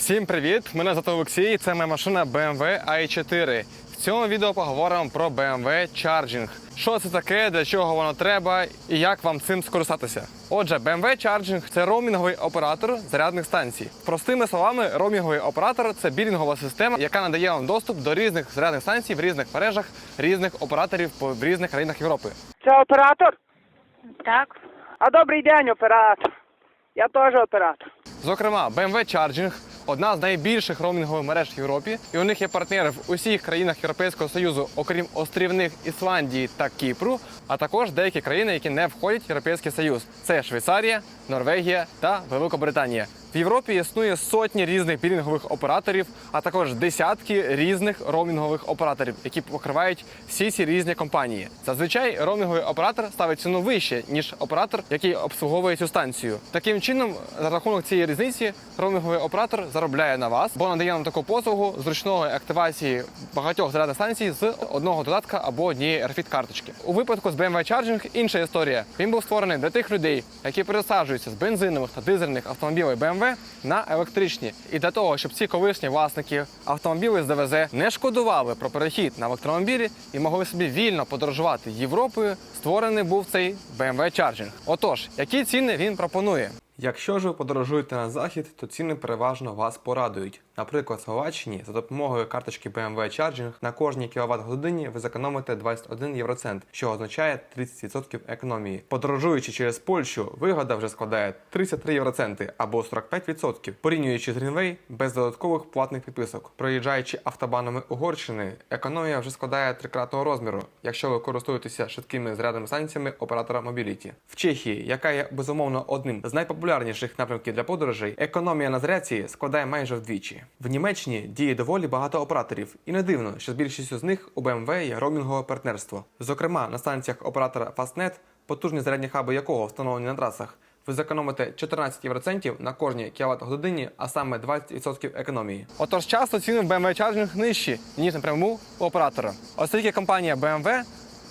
Всім привіт! Мене звати Олексій. Це моя машина BMW i4. В цьому відео поговоримо про BMW Charging. Що це таке, для чого воно треба і як вам цим скористатися. Отже, BMW Charging – це роумінговий оператор зарядних станцій. Простими словами, роумінговий оператор це білінгова система, яка надає вам доступ до різних зарядних станцій в різних мережах різних операторів по в різних країнах Європи. Це оператор? Так, А добрий день, оператор. Я теж оператор. Зокрема, BMW Charging – одна з найбільших роумінгових мереж в Європі, і у них є партнери в усіх країнах Європейського Союзу, окрім острівних Ісландії та Кіпру, а також деякі країни, які не входять в Європейський Союз. Це Швейцарія, Норвегія та Великобританія. В Європі існує сотні різних білінгових операторів, а також десятки різних роумінгових операторів, які покривають всі ці різні компанії. Зазвичай роумінговий оператор ставить ціну вище, ніж оператор, який обслуговує цю станцію. Таким чином, за рахунок цієї різниці, роумінговий оператор заробляє на вас, бо надає нам таку послугу зручної активації багатьох зарядних станцій з одного додатка або однієї RFID карточки. У випадку з BMW Charging інша історія. Він був створений для тих людей, які пересаджуються з бензинових та дизельних автомобілів BMW на електричні. І для того, щоб ці колишні власники автомобілів з ДВЗ не шкодували про перехід на електромобілі і могли собі вільно подорожувати Європою, створений був цей BMW Charging. Отож, які ціни він пропонує? Якщо ж ви подорожуєте на захід, то ціни переважно вас порадують. Наприклад, в Словаччині за допомогою карточки BMW Charging на кожній кіловат годині ви зекономите 21 євроцент, що означає 30% економії. Подорожуючи через Польщу, вигода вже складає 33 євроценти або 45%. Порівнюючи з Greenway без додаткових платних підписок. Проїжджаючи автобанами Угорщини, економія вже складає трикратного розміру, якщо ви користуєтеся швидкими зарядними станціями оператора Mobility. В Чехії, яка є безумовно одним з найпопулярніших напрямків для подорожей, економія на зарядці складає майже вдвічі. В Німеччині діє доволі багато операторів, і не дивно, що з більшістю з них у BMW є роумінгове партнерство. Зокрема, на станціях оператора Fastnet, потужні зарядні хаби якого встановлені на трасах, ви зекономите 14 євроцентів на кожній кіловат годині, а саме 20% економії. Отож, часто ціни в BMW Charging нижчі, ніж напряму у оператора. Оскільки компанія BMW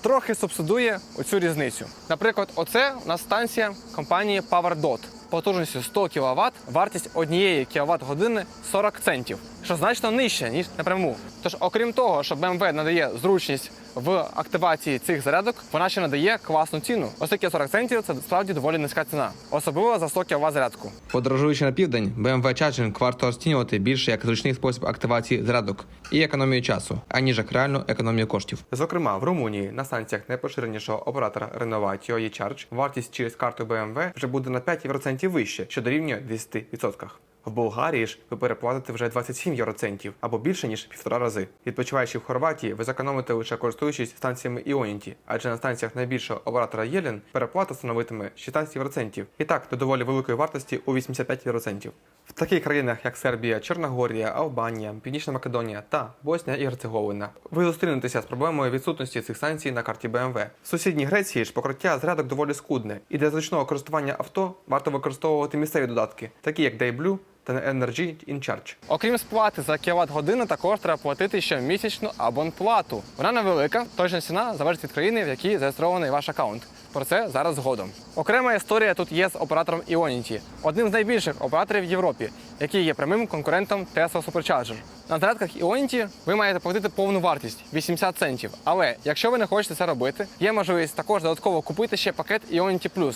трохи субсидує оцю різницю. Наприклад, оце у нас станція компанії PowerDot. Потужністю 100 кВт, вартість однієї кВт години 40 центів, що значно нижче, ніж напряму. Тож, окрім того, що BMW надає зручність в активації цих зарядок, вона ще надає класну ціну. Оскільки 40 центів це справді доволі низька ціна, особливо за 100 кВт зарядку. Подорожуючи на південь, BMW Charging варто розцінювати більше як зручний спосіб активації зарядок і економію часу, аніж як реальну економію коштів. Зокрема, в Румунії на станціях найпоширенішого оператора Renovatio e-Charge вартість через карту BMW вже буде на 5 євроцентів вище, що дорівнює 10%. В Болгарії ж ви переплатите вже 27 євроцентів або більше ніж півтора рази. Відпочиваючи в Хорватії, ви зекономите лише користуючись станціями Іоніті, адже на станціях найбільшого оператора Єлін переплата становитиме 16 євроцентів. І так до доволі великої вартості у 85 євроцентів. В таких країнах, як Сербія, Чорногорія, Албанія, Північна Македонія та Боснія і Герцеговина, ви зустрінетеся з проблемою відсутності цих санкцій на карті БМВ. В сусідній Греції ж покриття зрядок доволі скудне, і для зручного користування авто варто використовувати місцеві додатки, такі як Dayblue та Energy in Charge. Окрім сплати за кіловат годину, також треба платити щомісячну абонплату. Вона невелика, точна ціна залежить від країни, в якій зареєстрований ваш аккаунт. Про це зараз згодом. Окрема історія тут є з оператором Ionity, одним з найбільших операторів в Європі, який є прямим конкурентом Tesla Supercharger. На зарядках Ionity ви маєте платити повну вартість 80 центів. Але якщо ви не хочете це робити, є можливість також додатково купити ще пакет Ionity Plus.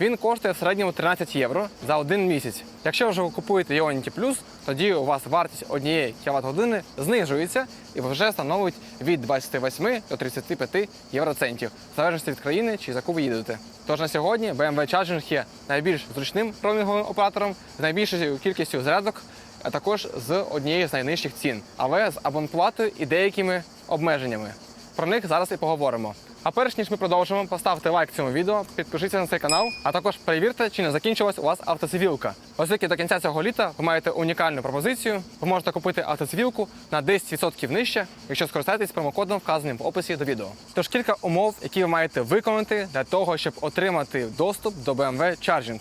Він коштує в середньому 13 євро за один місяць. Якщо вже ви купуєте Ionity Plus, тоді у вас вартість однієї кВт години знижується і вже становить від 28 до 35 євроцентів, в залежності від країни чи за яку ви їдете. Тож на сьогодні BMW Charging є найбільш зручним роумінговим оператором з найбільшою кількістю зарядок, а також з однією з найнижчих цін, але з абонплатою і деякими обмеженнями. Про них зараз і поговоримо. А перш ніж ми продовжимо, поставте лайк цьому відео, підпишіться на цей канал, а також перевірте, чи не закінчилась у вас автоцивілка. Оскільки до кінця цього літа ви маєте унікальну пропозицію, ви можете купити автоцивілку на 10% нижче, якщо скористаєтесь промокодом, вказаним в описі до відео. Тож кілька умов, які ви маєте виконати для того, щоб отримати доступ до BMW Charging.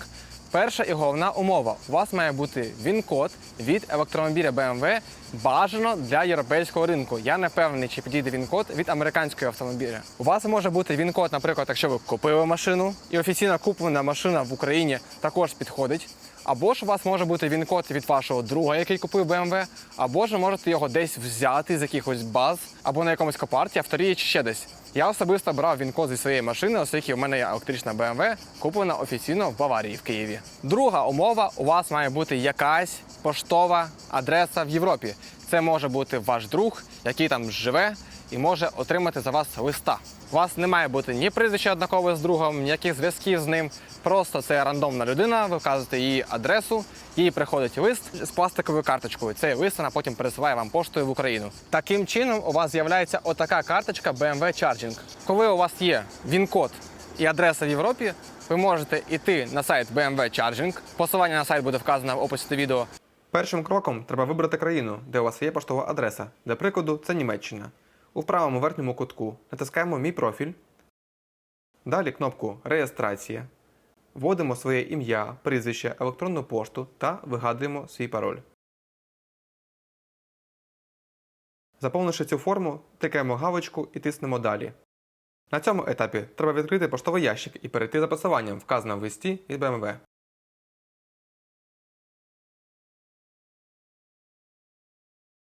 Перша і головна умова: у вас має бути він-код від електромобіля BMW бажано для європейського ринку. Я не певний, чи підійде він-код від американського автомобіля. У вас може бути він-код, наприклад, якщо ви купили машину, і офіційно куплена машина в Україні також підходить. Або ж у вас може бути він-код від вашого друга, який купив BMW, або ж ви можете його десь взяти з якихось баз, або на якомусь копарті, авторії чи ще десь. Я особисто брав він-код зі своєї машини, оскільки у мене є електрична BMW, куплена офіційно в Баварії в Києві. Друга умова: у вас має бути якась поштова адреса в Європі. Це може бути ваш друг, який там живе, і може отримати за вас листа. У вас не має бути ні прізвища однакове з другом, ніяких зв'язків з ним. Просто це рандомна людина, ви вказуєте її адресу, їй приходить лист з пластиковою карточкою. Цей лист вона потім пересилає вам поштою в Україну. Таким чином у вас з'являється отака карточка BMW Charging. Коли у вас є він-код і адреса в Європі, ви можете йти на сайт BMW Charging. Посилання на сайт буде вказано в описі до відео. Першим кроком треба вибрати країну, де у вас є поштова адреса. Для прикладу, це Німеччина. У правому верхньому кутку натискаємо Мій профіль. Далі кнопку Реєстрація. Вводимо своє ім'я, прізвище, електронну пошту та вигадуємо свій пароль. Заповнивши цю форму, тикаємо галочку і тиснемо Далі. На цьому етапі треба відкрити поштовий ящик і перейти за посиланням, вказаним в листі від BMW.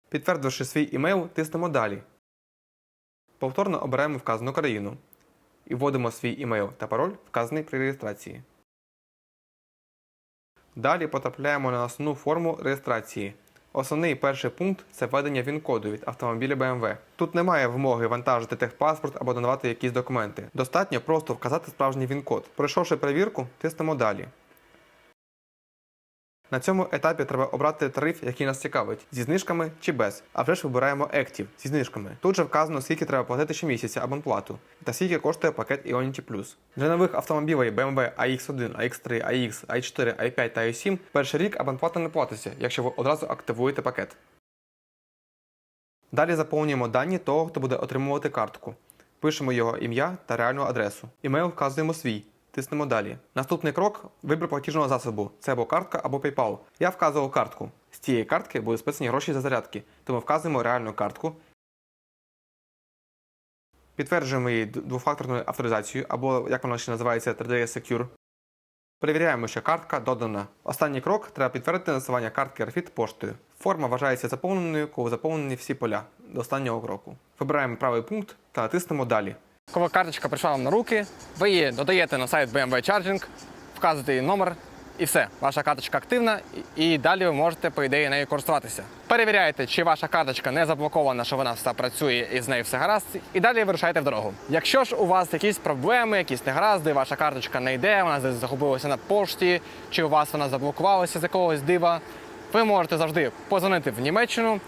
Підтвердивши свій імейл, тиснемо Далі. Повторно обираємо вказану країну і вводимо свій імейл та пароль, вказаний при реєстрації. Далі потрапляємо на основну форму реєстрації. Основний перший пункт це введення він-коду від автомобіля BMW. Тут немає вимоги вантажити техпаспорт або додавати якісь документи. Достатньо просто вказати справжній він-код. Пройшовши перевірку, тиснемо далі. На цьому етапі треба обрати тариф, який нас цікавить, зі знижками чи без. А вже ж вибираємо Active зі знижками. Тут же вказано, скільки треба платити щомісяця абонплату та скільки коштує пакет Ionity Plus. Для нових автомобілів BMW iX1, iX3, iX, i4, i5 та i7 перший рік абонплата не платиться, якщо ви одразу активуєте пакет. Далі заповнюємо дані того, хто буде отримувати картку. Пишемо його ім'я та реальну адресу. Імейл вказуємо свій. Тиснемо далі. Наступний крок вибір платіжного засобу. Це або картка, або PayPal. Я вказував картку. З цієї картки будуть списані гроші за зарядки, тому вказуємо реальну картку. Підтверджуємо її двофакторною авторизацією, або як вона ще називається 3D Secure. Перевіряємо, що картка додана. Останній крок треба підтвердити насування картки RFID поштою. Форма вважається заповненою, коли заповнені всі поля до останнього кроку. Вибираємо правий пункт та натиснемо далі. Коли карточка прийшла вам на руки, ви її додаєте на сайт BMW Charging, вказуєте її номер і все. Ваша карточка активна, і далі ви можете, по ідеї, нею користуватися. Перевіряєте, чи ваша карточка не заблокована, що вона все працює і з нею все гаразд, і далі вирушаєте в дорогу. Якщо ж у вас якісь проблеми, якісь негаразди, ваша карточка не йде, вона десь загубилася на пошті, чи у вас вона заблокувалася з якогось дива, ви можете завжди позвонити в Німеччину,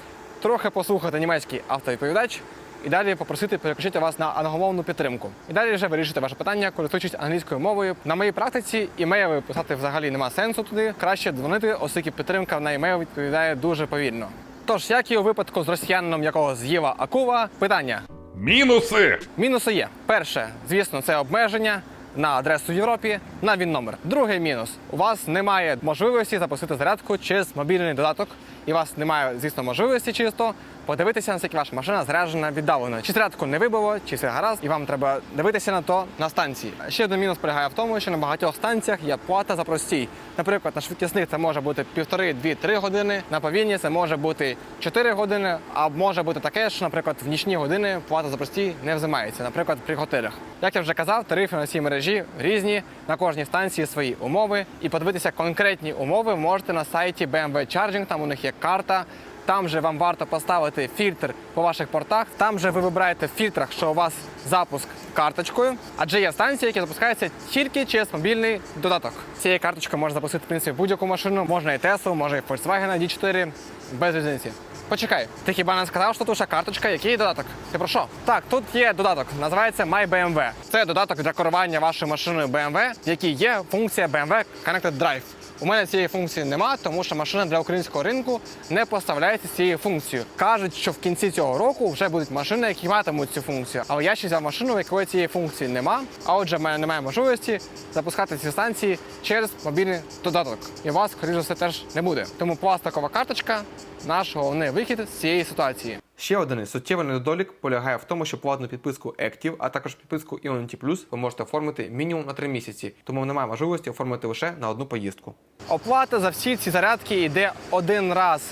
трохи послухати німецький автовідповідач і далі попросити переключити вас на англомовну підтримку. І далі вже вирішити ваше питання, користуючись англійською мовою. На моїй практиці імейли писати взагалі нема сенсу туди. Краще дзвонити, оскільки підтримка на імейл відповідає дуже повільно. Тож, як і у випадку з росіянином, якого з'їла акула, питання. Мінуси! Мінуси є. Перше, звісно, це обмеження на адресу в Європі на він номер. Другий мінус: у вас немає можливості запустити зарядку через мобільний додаток, і у вас немає, звісно, можливості чисто подивитися, наскільки ваша машина заряджена віддалено. Чи зарядку не вибило, чи все гаразд, і вам треба дивитися на то на станції. Ще один мінус полягає в тому, що на багатьох станціях є плата за простій. Наприклад, на швидкісних це може бути півтори, дві-три години. На повільні це може бути 4 години, а може бути таке, що, наприклад, в нічні години плата за простій не взимається, наприклад, при готелях. Як я вже казав, тарифи на цій мережі різні, на кожній станції свої умови. І подивитися конкретні умови можете на сайті BMW Charging, там у них є карта. Там же вам варто поставити фільтр по ваших портах. Там же ви вибираєте в фільтрах, що у вас запуск карточкою, адже є станції, які запускаються тільки через мобільний додаток. Цією карточкою можна запустити в принципі будь-яку машину, можна і Tesla, може і Volkswagen D4, без різниці. Почекай, ти хіба не сказав, що ще карточка, який додаток? Ти про що? Так, тут є додаток, називається MyBMW. Це додаток для керування вашою машиною BMW, в якій є функція BMW Connected Drive. У мене цієї функції нема, тому що машина для українського ринку не поставляється цією функцією. Кажуть, що в кінці цього року вже будуть машини, які матимуть цю функцію. Але я ще взяв машину, в якої цієї функції нема. А отже, в мене немає можливості запускати ці станції через мобільний додаток. І вас, скоріш за все, теж не буде. Тому пластикова карточка наш головний вихід з цієї ситуації. Ще один суттєвий недолік полягає в тому, що платну підписку Active, а також підписку Ionity Plus ви можете оформити мінімум на 3 місяці, тому немає можливості оформити лише на одну поїздку. Оплата за всі ці зарядки йде один раз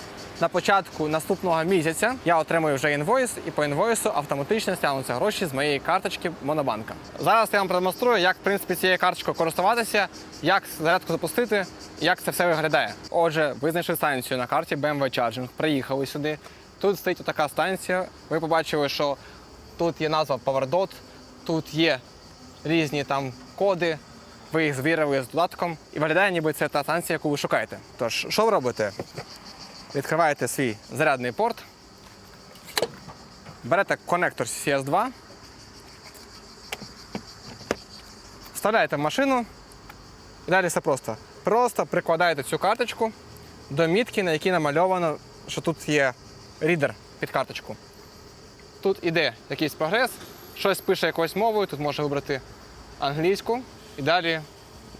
на початку наступного місяця. Я отримую вже інвойс, і по інвойсу автоматично стягнуться гроші з моєї карточки Монобанка. Зараз я вам продемонструю, як в принципі цією карточкою користуватися, як зарядку запустити, як це все виглядає. Отже, ви знайшли станцію на карті BMW Charging, приїхали сюди. Тут стоїть така станція. Ви побачили, що тут є назва PowerDot, тут є різні там коди. Ви їх звірили з додатком і виглядає, ніби це та станція, яку ви шукаєте. Тож, що ви робите? Відкриваєте свій зарядний порт, берете конектор CS2, вставляєте в машину і далі все просто. Просто прикладаєте цю карточку до мітки, на якій намальовано, що тут є рідер під карточку. Тут іде якийсь прогрес, щось пише якоюсь мовою, тут можна вибрати англійську і далі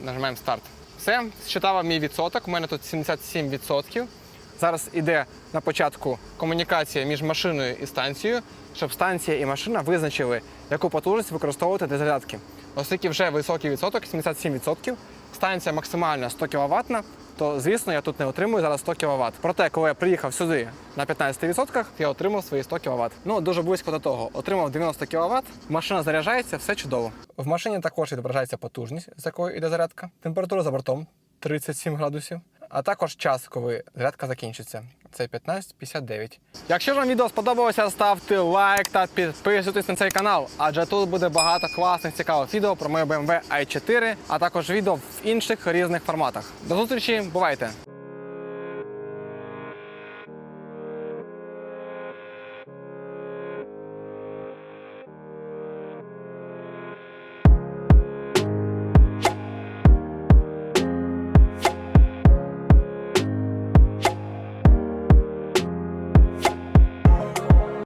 нажимаємо старт. Все, считав мій відсоток. У мене тут 77%. Зараз іде на початку комунікація між машиною і станцією, щоб станція і машина визначили, яку потужність використовувати для зарядки. Оскільки вже високий відсоток, 77%, станція максимально 100 кВт, то звісно я тут не отримую зараз 100 кВт. Проте, коли я приїхав сюди на 15%, я отримав свої 100 кВт. Ну дуже близько до того. Отримав 90 кВт, машина заряджається, все чудово. В машині також відображається потужність, з якою йде зарядка. Температура за бортом 37 градусів. А також час, коли зарядка закінчиться. Це 15.59. Якщо ж вам відео сподобалося, ставте лайк та підписуйтесь на цей канал, адже тут буде багато класних цікавих відео про мою BMW i4, а також відео в інших різних форматах. До зустрічі, бувайте!